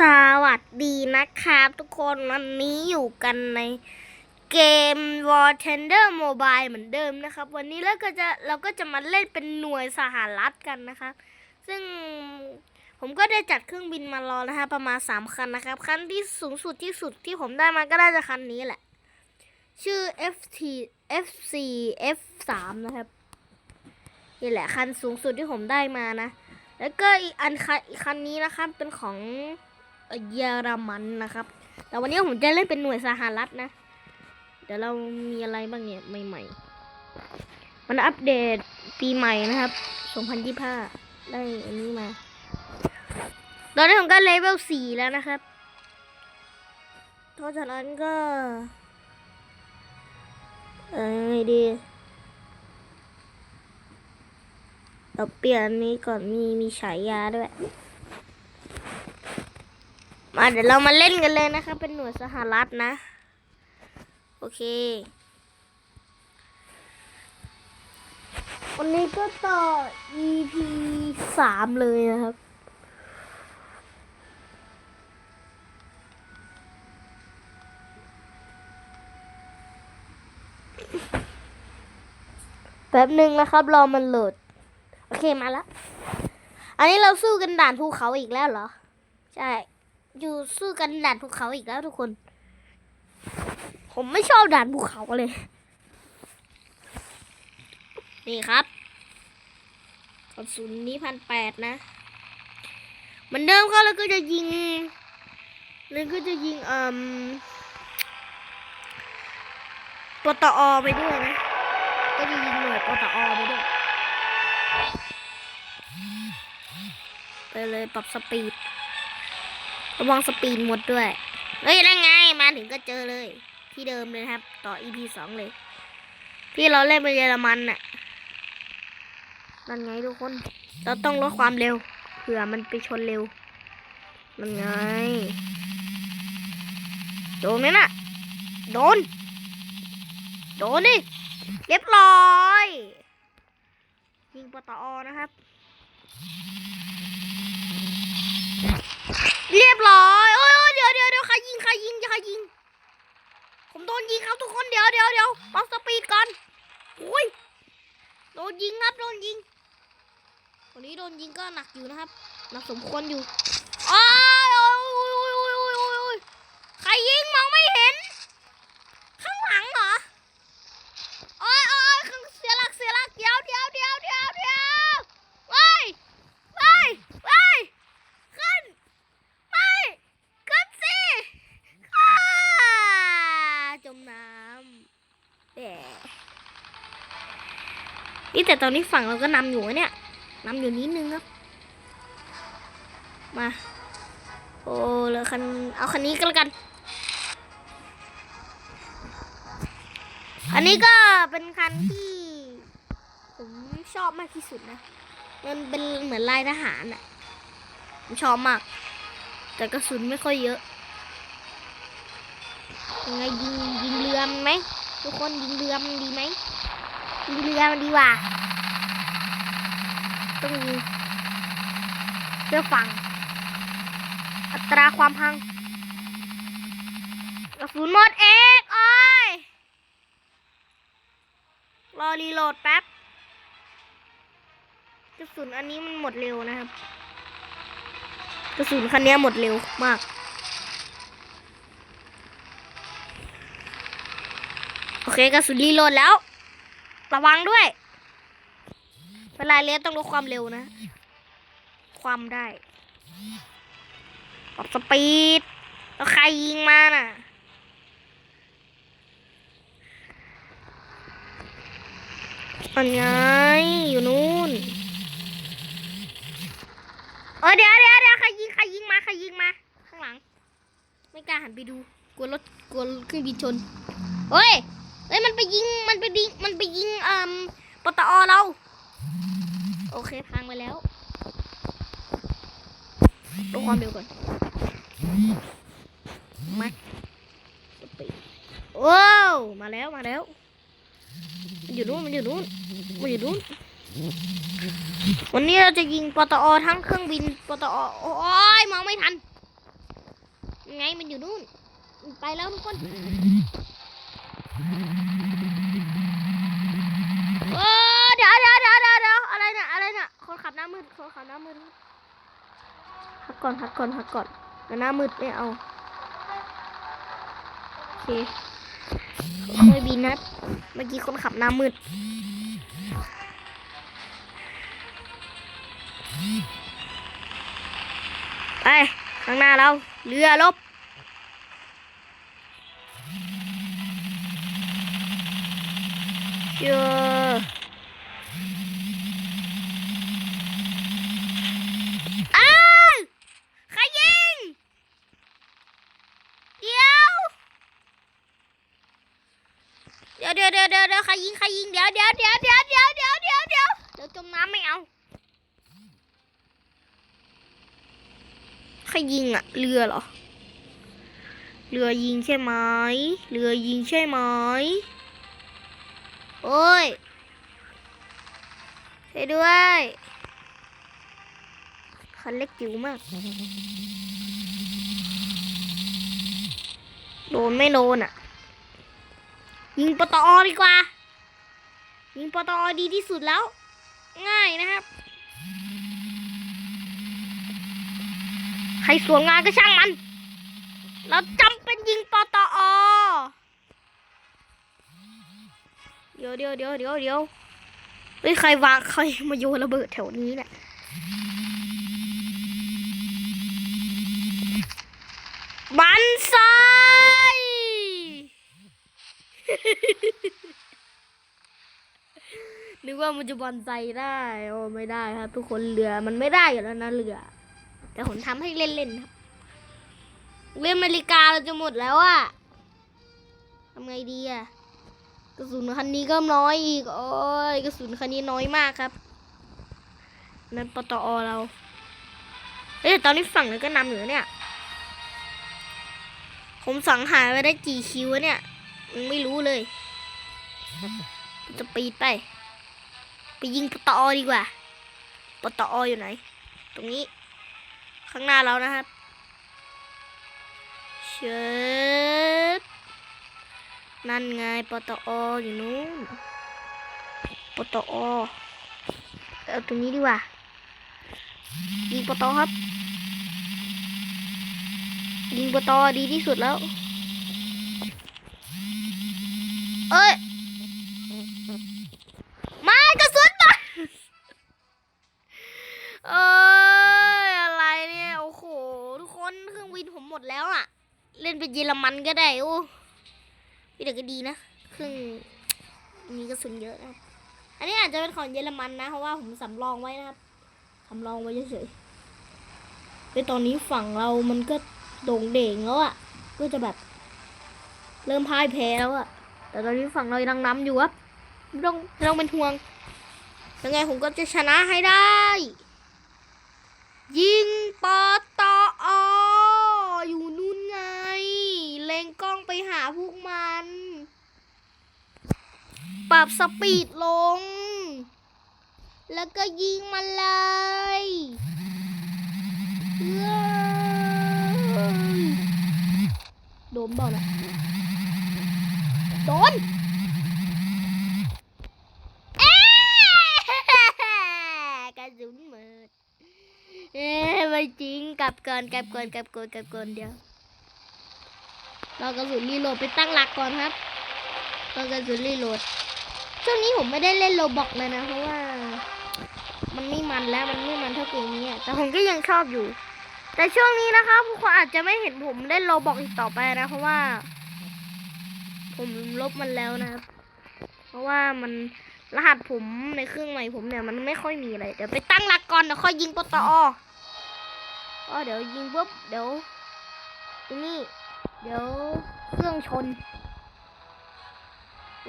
สวัสดีนะครับทุกคนวันนี้อยู่กันในเกม War Tender Mobile เหมือนเดิมนะครับ วันนี้เราก็จะเราก็จะมาเล่นเป็นหน่วยสหรัฐกันนะครับ ซึ่งผมก็ได้จัดเครื่องบินมารอนะฮะประมาณ 3 คันนะครับ คันที่สูงสุดที่สุดที่ผมได้มาก็ได้จะคันนี้แหละ ชื่อ FT FC F3 นะครับนี่แหละคันสูงสุดที่ผมได้มานะแล้วก็อีกอันคันอีกคันนี้นะครับเป็นของ เยอรมันนะครับ แต่วันนี้ผมจะเล่นเป็นหน่วยสหรัฐนะ เดี๋ยวเรามีอะไรบ้างเนี่ยใหม่ๆ มันอัปเดตปีใหม่นะครับ 2025 ได้อันนี้มา ตอนนี้ผมก็เลเวล 4 แล้วนะครับเพราะฉะนั้นก็ เออไงดีเราเปลี่ยนนี้ก่อนมีมีฉายาด้วย มาเดี๋ยวเรามาเล่นกันเลยนะคะ เป็นหน่วยสหรัฐนะ โอเค วันนี้ก็ต่อ EP สามเลยนะครับ แป๊บหนึ่งนะครับ รอมันโหลด โอเคมาแล้ว อันนี้เราสู้กันด่านภูเขาอีกแล้วเหรอ ใช่ อยู่สู้กันด่านภูเขาอีกแล้วทุกคน ผมไม่ชอบด่านภูเขาเลย นี่ครับกระสุนนี้พันแปดนะเหมือนเดิมก็แล้วก็จะยิงแล้วก็จะยิงเอ่มปตอไปด้วยนะ ก็จะยิงหน่วยปตอไปด้วย ไปเลยปรับสปีด ระวังสปีดหมดด้วย เฮ้ยนั่นไง มาถึงก็เจอเลย ที่เดิมเลยครับ ต่อ EP สองเลย ที่เราเล่นไปเยอรมันน่ะนั่นไงทุกคน เราต้องลดความเร็ว เผื่อมันไปชนเร็วนั่นไง โดนไหมน่ะ โดน โดนดิ เรียบร้อย ยิงปตอนะครับ เรียบร้อยโอ้ยโอ้ยเดี๋ยวเดี๋ยวเดี๋ยวใครยิงใครยิงใครยิง ผมโดน ยิงครับทุกคนเดี๋ยวเดี๋ยวเดี๋ยวปรับสปีดก่อนโอ้ยโดนยิงครับโดนยิงวันนี้โดนยิงก็หนักอยู่นะครับหนักสมควรอยู่อ้าวโอ้ยโอ้ยโอ้ยโอ้ยใครยิงมองไม่เห็น ข้างหลังเหรอโอ้ยโอ้ยข้างเสียหลักเสียหลักเดี๋ยวเดี๋ยวเดี๋ยวเดี๋ยวเดี๋ยวเว้ยเว้ยเว้ยขึ้น ไม่ขึ้นสิอ้าจมน้ำแหม นี่แต่ตอนนี้ฝั่งเราก็นำอยู่เนี่ยนำอยู่นิดนึงครับ มา โอ้แล้วคัน เอาคันนี้ก็แล้วกัน อันนี้ก็เป็นคันที่ ผมชอบมากที่สุดนะ มันเป็นเหมือนลายทหารอะผมชอบมาก แต่กระสุนไม่ค่อยเยอะยังไงยิงยิงเรือมไหม ทุกคนยิงเรือมันดีไหมยิงเรือมันดีกว่าต้องยิงเพื่อฟัง อัตราความพังกระสุนหมดเอกโอ้ยรอรีโหลดแป๊บกระสุนอันนี้มันหมดเร็วนะครับ กระสุนคันนี้หมดเร็วมาก เคกระสุนรีโหลดแล้ว ระวังด้วยเวลาเลี้ยต้องลดความเร็วนะ ความได้ปรับสปีดแล้วใครยิงมาน่ะอันไงอยู่นู่นเออเดี๋ยวเดี๋ยวเดี๋ยวใครยิงใครยิงมาใครยิงมา ข้างหลัง ไม่กล้าหันไปดู กลัวรถกลัวเครื่องบินชน เฮ้ย เฮ้ยมันไปยิงมันไปยิงมันไปยิงเอ่มปตอเรา โอเคพังไปแล้วลดความเร็วก่อนมาสปีดว้าวมาแล้วมาแล้วมันอยู่นู่นมันอยู่นู่นมันอยู่นู่นวันนี้เราจะยิงปตอทั้งเครื่องบินปตอโอ้ยมองไม่ทันไงมันอยู่นู่น ไปแล้วทุกคน โอ้เดี๋ยวเดี๋ยวเดี๋ยวเดี๋ยวเดี๋ยวอะไรเนี่ยอะไรเนี่ยคนขับหน้ามืดคนขับหน้ามืดพักก่อนพักก่อนพักก่อนเดี๋ยวหน้ามืดไม่เอาโอเคค่อยบินนะเมื่อกี้คนขับหน้ามืดไปข้างหน้าเราเรือลบ เจออ้าวใครยิงเดี๋ยวเดี๋ยว เดี๋ยวเดี๋ยวเดี๋ยวเดี๋ยวใครยิงใครยิงเดี๋ยวเดี๋ยวเดี๋ยวเดี๋ยวเดี๋ยวเดี๋ยวเดี๋ยวเดี๋ยวเดี๋ยวจมน้ำไม่เอา ใครยิงอะเรือเหรอ เรือยิงใช่ไหม เรือยิงใช่ไหม โอ้ยช่วยด้วยคันเล็กจิ๋วมาก โดนไม่โดนอะ ยิงปตอดีกว่า ยิงปตอดีที่สุดแล้ว ง่ายนะครับ ใครสวนงานก็ช่างมัน เราจำเป็นยิงปตอ เดี๋ยวเดี๋ยวเดี๋ยวเดี๋ยวเดี๋ยวเฮ้ยใครวางใครมาโยนระเบิดแถวนี้เนี่ยบันไซนึกว่ามันจะบอนไซได้โอ้ไม่ได้ครับ ทุกคนเรือมันไม่ได้อยู่แล้วนะเรือ แต่ผมทำให้เล่นๆครับเรืออเมริกาเราจะหมดแล้วอะทำไงดีอะ กระสุนคันนี้ก็น้อยอีกโอ้ยกระสุนคันนี้น้อยมากครับ นั่นปตอเราเอ้ยแต่ตอนนี้ฝั่งนั้นก็นำอยู่เนี่ย ผมสังหารไปได้กี่คิวเนี่ยยังไม่รู้เลย จะปีดไป ไปยิงปตอดีกว่าปตออยู่ไหน ตรงนี้ ข้างหน้าเรานะครับเชิด นั่นไงปตออยู่นู้นปตอเอาตรงนี้ดีกว่ายิงปตอครับ ยิงปตอดีที่สุดแล้ว เอ้ยมากระสุนมาเอ้ยอะไรเนี่ย โอ้โห ทุกคนเครื่องบินผมหมดแล้วอะเล่นเป็นเยอรมันก็ได้โอ้ พี่เด็กก็ดีนะครื่งมีกระสุนเยอะนะครับอันนี้อาจจะเป็นของเยอรมันนะเพราะว่าผมสำรองไว้นะครับสำรองไว้เฉยๆในตอนนี้ฝั่งเรามันก็โด่งเด่งแล้วอะก็จะแบบ เริ่มพ่ายแพ้แล้วอะแต่ตอนนี้ฝั่งเรายังน้ำอยู่ครับไม่ต้องไม่ต้องเป็นห่วงยังไงผมก็จะชนะให้ได้ ยิงปอตอออยู่นู่นไง เล็งกล้องไป หาพวกมัน ปรับสปีดลง แล้วก็ยิงมันเลยเอ้ยโดนเปล่านะโดนเอ๊ะกระสุนหมดเอ๊ะไม่จริงกลับก่อนกลับก่อนกลับก่อนกลับก่อนเดี๋ยว รากระสุนรีโหลดไปตั้งหลักก่อนครับรากระสุนรีโหลด ช่วงนี้ผมไม่ได้เล่นโลบอกเลยนะ เพราะว่า มันไม่มันแล้วมันไม่มันเท่าเกมนี้แต่ผมก็ยังชอบอยู่ แต่ช่วงนี้นะครับทุกคนอาจจะไม่เห็นผมเล่นโลบอกอีกต่อไปนะ เพราะว่า ผมลบมันแล้วนะครับเพราะว่ามันรหัสผมในเครื่องใหม่ผมเนี่ยมันไม่ค่อยมีอะไรเดี๋ยวไปตั้งหลักก่อนเดี๋ยวค่อยยิงปตอก็เดี๋ยวยิงปุ๊บเดี๋ยวนี่ เดี๋ยวเครื่องชน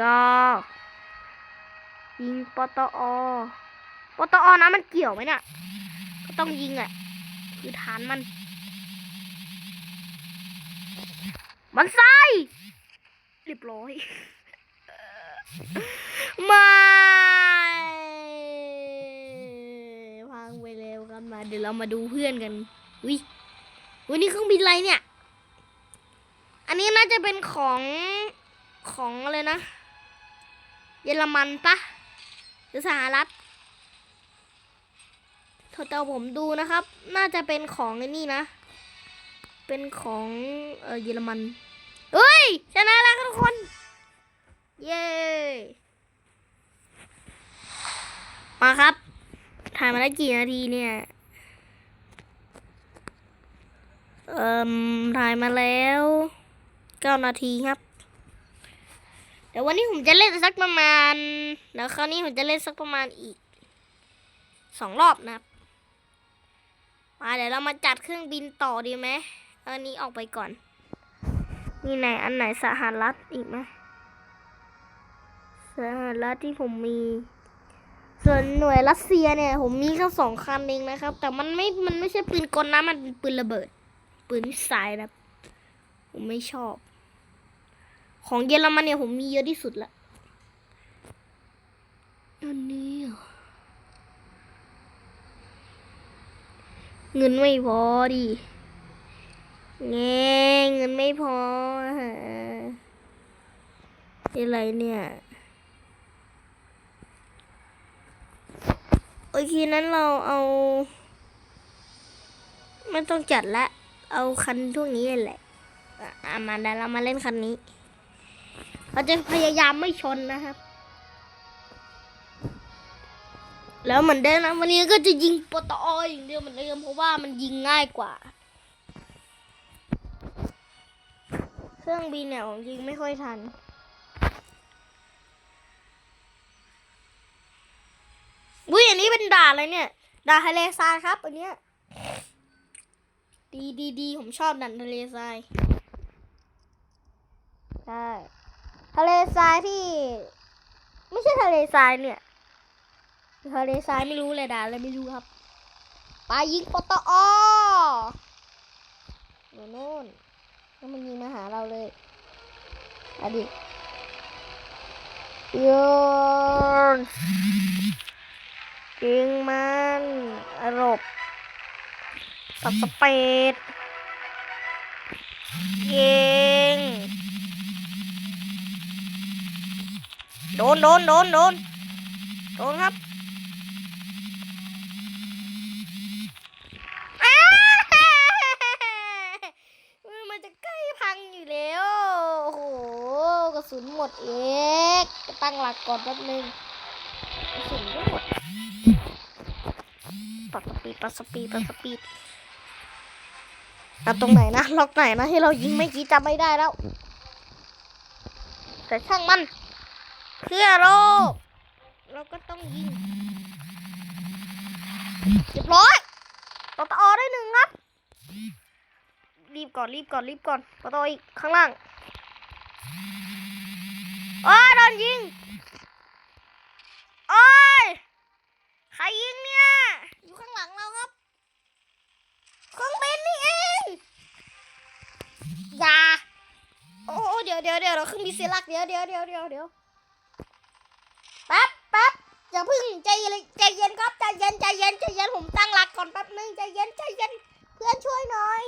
รอยิงปตอปตอนะมันเกี่ยวไหมเนี่ย ก็ต้องยิงแหละคือฐานมัน มันไส้เรียบร้อยไม่พังไปแล้วครับมา เดี๋ยวเรามาดูเพื่อนกันวิวันนี้เครื่องบินอะไรเนี่ยอั นนี้น่าจะเป็นของของอะไรนะ เยอรมันปะหรือสหรัฐโทรเตาผมดูนะครับ น่าจะเป็นของไอ้นี่นะ เป็นของเออเยอรมันเฮ้ยชนะแล้วทุกคน เย้มาครับถ่ายมาได้กี่นาทีเนี่ยเอ่มถ่ายมาแล้ว ก้านาทีครับเดี๋ยววันนี้ผมจะเล่นสักประมาณแล้วคราวนี้ผมจะเล่นสักประมาณอีกสองรอบนะครับมาเดี๋ยวเรามาจัดเครื่องบินต่อดีไหมอันนี้ออกไปก่อน มีไหนอันไหนสหรัฐอีกไหมสหรัฐที่ผมมี ส่วนหน่วยรัสเซียเนี่ย ผมมีแค่สองคันเองนะครับ แต่มันไม่ มันไม่ใช่ปืนกลนะมันเป็นปืนระเบิด ปืนสไซล์นะครับผมไม่ชอบ ของเยอรมันเนี่ยผมมีเยอะที่สุดละอันนี้เงินไม่พอดิแงเงินไม่พอฮะอะไรเนี่ยโอเคนั้นเราเอาไม่ต้องจัดละ เอาคันพวกนี้ยแหละอะอะมาเดี๋ยวเรามาเล่นคันนี้ เราจะพยายามไม่ชนนะครับ แล้วเหมือนเดิมนะวันนี้ก็จะยิงปตออย่างเดียวเหมือนเดิมเพราะว่ามันยิงง่ายกว่า เครื่องบินเนี่ยผมยิงไม่ค่อยทันอุ้ยอันนี้เป็นด่าอะไรเนี่ย ด่าทะเลทรายครับอันเนี้ยดีดีดีผมชอบด่านทะเลทรายใช่ ทะเลทรายที่ ไม่ใช่ทะเลทรายเนี่ยทะเลทรายไม่รู้เลยด่านอะไม่รู้ครับปลายิงปตออยู่นู่นแล้วมันยิงมาหาเราเลยอดิโยนยิงมันอรบตัดสเปดยิง โดนโดนโดนโดนโดนครับมันจะใกล้พังอยู่แล้ว โอ้โห กระสุนหมดเอกจะตั้งหลักก่อนแป๊บนึงกระสุนก็หมดปัดสปีดปัดสปีดปัดสปีดเอาตรงไหนนะล็อกไหนนะที่เรายิงไม่กี้จำไม่ได้แล้ว แต่ช่างมัน เพื่อโลกเราก็ต้องยิงเรียบร้อยปตอได้หนึ่งครับ รีบก่อนรีบก่อนรีบก่อนปตออีกข้างล่างโอ้ยโดนยิงโอ้ยใครยิงเนี่ย อยู่ข้างหลังเราครับเครื่องบินนี่เองอย่าโอ้โหเดี๋ยวเดี๋ยวเดี๋ยวเราเครื่องบินเสียหลักเดี๋ยวเดี๋ยวเดี๋ยวเดี๋ยวเดี๋ยว ใจเย็นใจเย็นเพื่อนช่วยหน่อย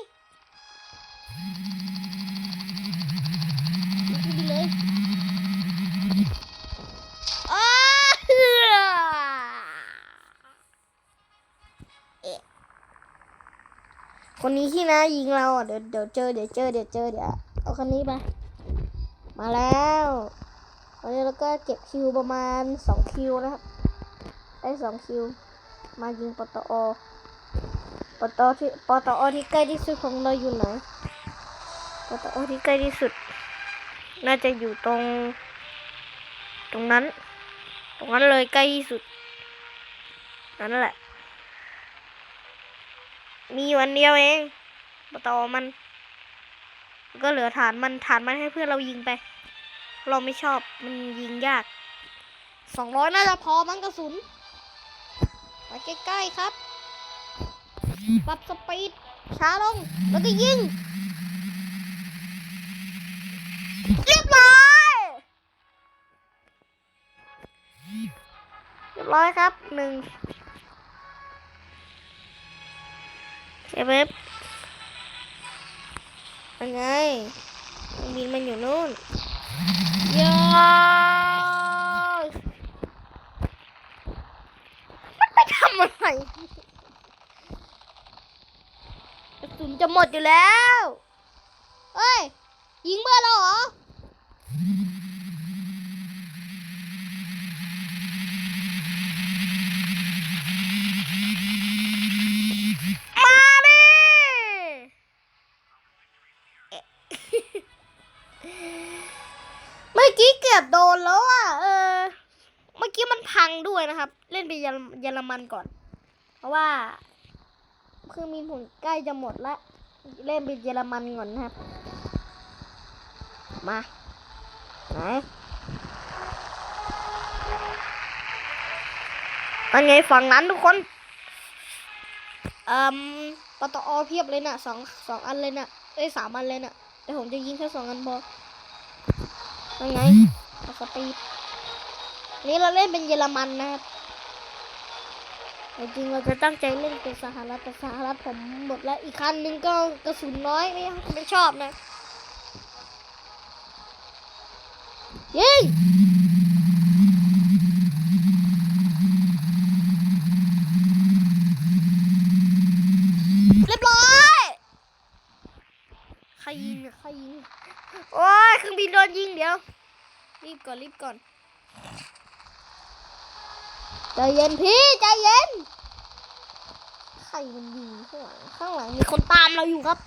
ขึ้นไปเลยอ้าคนนี้ที่นะยิงเราเดี๋ยวเดี๋ยวเจอเดี๋ยวเจอเดี๋ยวเจอเดี๋ยวเอาคนนี้ไปมาแล้วตอนนี้เราก็เก็บคิวประมาณสองคิวนะครับ ได้สองคิว มายิงปตอ ปตอที่ปตอที่ใกล้ที่สุดของเราอยู่ไหนปตอที่ใกล้ที่สุด น่าจะอยู่ตรง ตรงนั้น ตรงนั้นเลยใกล้ที่สุด นั่นแหละ มีอันเดียวเองปตอมัน ก็เหลือฐานมันฐานมันให้เพื่อนเรายิงไป เราไม่ชอบมันยิงยากสองร้อยน่าจะพอมั้งกระสุนไปใกล้ๆครับ ปรับสปีดช้าลง แล้วก็ยิง เรียบร้อย เรียบร้อยครับหนึ่งเชฟเว็บเป็นไงเครื่องบินมันอยู่นู่นยมันไปทำอะไรกระสุน จะหมดอยู่แล้วเฮ้ย ยิงเบอร์เราเหรอมาดิเมื่อกี้เกือบโดนแล้วอะ เออ เมื่อกี้มันพังด้วยนะครับ เล่นไปเยอรมันก่อน เพราะว่า คืองบินผมใกล้จะหมดละ เล่นไปเยอรมันก่อนนะครับ มาไหนอันไงฝั่งนั้นทุกคนอ่มปตอเพียบเลยน่ะสองสองอันเลยน่ะเอ้ยสามอันเลยน่ะแต่ผมจะยิงแค่สองอันพอยังไงสตีดนี่เราเล่นเป็นเยอรมันนะครับ จริงเราจะตั้งใจเล่นเป็นสหรัฐแต่สหรัฐผมหมดแล้วอีกคันหนึงก็กระสุนน้อยไม่ไม่ชอบนะยิงเรียบร้อยใครยิงใครยิงโอ้ยเครื่องบินโดนยิงเดี๋ยว รีบก่อนรีบก่อน ใจเย็นพี่ใจเย็น ใครมันยิงข้างหลังข้างหลังมีคนตามเราอยู่ครับ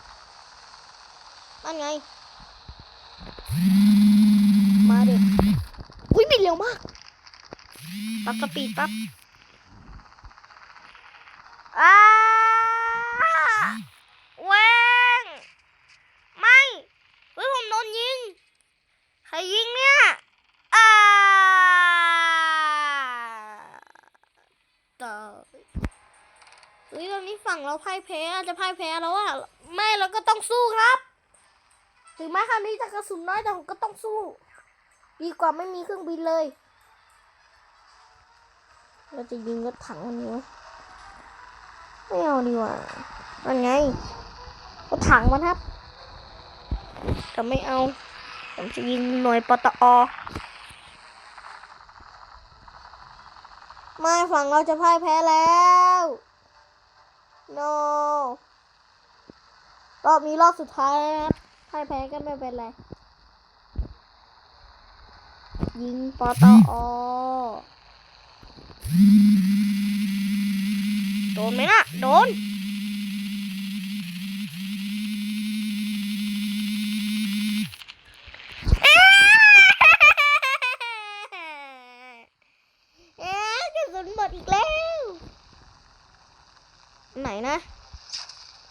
นั่นไง มาเด็กอุ้ยบินเร็วมาก ปั๊บสปีดปั๊บอ้าเว้งไม่เฮ้ยผมโดนยิง ใครยิงเนี่ยอ่าต่อเฮ้ยตอนนี้ฝั่งเราพ่าย แพ้จะพ่ายแพ้แล้วอะไม่เราก็ต้องสู้ครับ ถึงแม้ครั้งนี้จะกระสุนน้อยแต่ผมก็ต้องสู้ ดีกว่าไม่มีเครื่องบินเลย เราจะยิงรถถังอันนี้ไมไม่เอาดีกว่านั่นไงรถถังมันครับแต่ไม่เอา ผมจะยิงหน่วยปตอไม่ฝั่งเราจะพ่ายแพ้แล้ว no รอบนี้รอบสุดท้ายแล้วนะครับพ่ายแพ้ก็ไม่เป็นไร ยิงปตอโดนไหมนะโดน เอ๊ะเอ๊ะกระสุนหมดอีกแล้ว ไหนนะ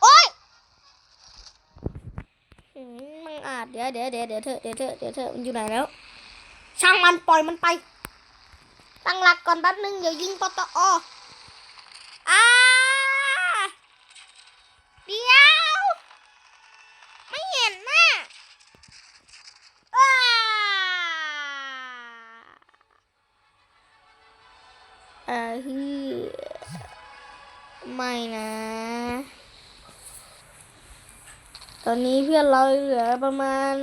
โอ๊ยหืมมันอาจเดี๋ ยวเดี๋ยวเถอะเดี๋ยวเถอะเดี๋ยวเถอะมันอยู่ไหนแล้ว ช่างมันปล่อยมันไป ตั้งหลักก่อนแป๊บนึงเดี๋ยวยิงปตออาเดี๋ยว ไม่เห็นนะอ้าเออฮือไม่นะตอนนี้เพื่อนเราเหลือประมาณ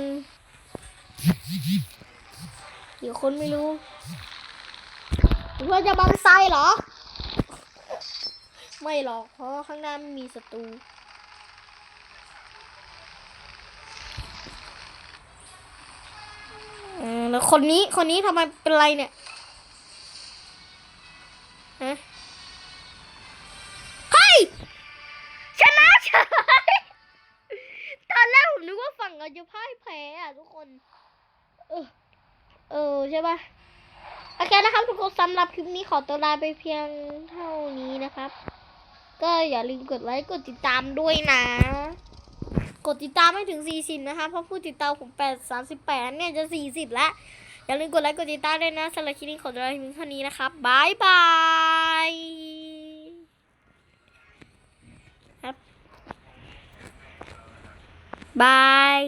กี่คนไม่รู้เพื่อจะบังไซเหรอ ไม่หรอก เพราะข้างหน้าไม่มีศัตรูแล้วคนนี้คนนี้ทำไมเป็นไรเนี่ยฮะเฮ้ยชนะเฉยตอนแรกผมนึกว่าฝั่งเราจะพ่ายแพ้อะทุกคน เออ เออใช่ปะโอเคนะครับทุกคนสำหรับคลิปนี้ขอตัวลาไปเพียงเท่านี้นะครับ ก็อย่าลืมกดไลค์กดติดตามด้วยนะ กดติดตามให้ถึง 40 นะคะเพราะผู้ติดตามผม8 38 เนี่ยจะ 40 แล้ว อย่าลืมกดไลค์กดติดตามด้วยนะสำหรับคลิปนี้ขอตัวลาไปเพียงเท่านี้นะครับบายบายครับบาย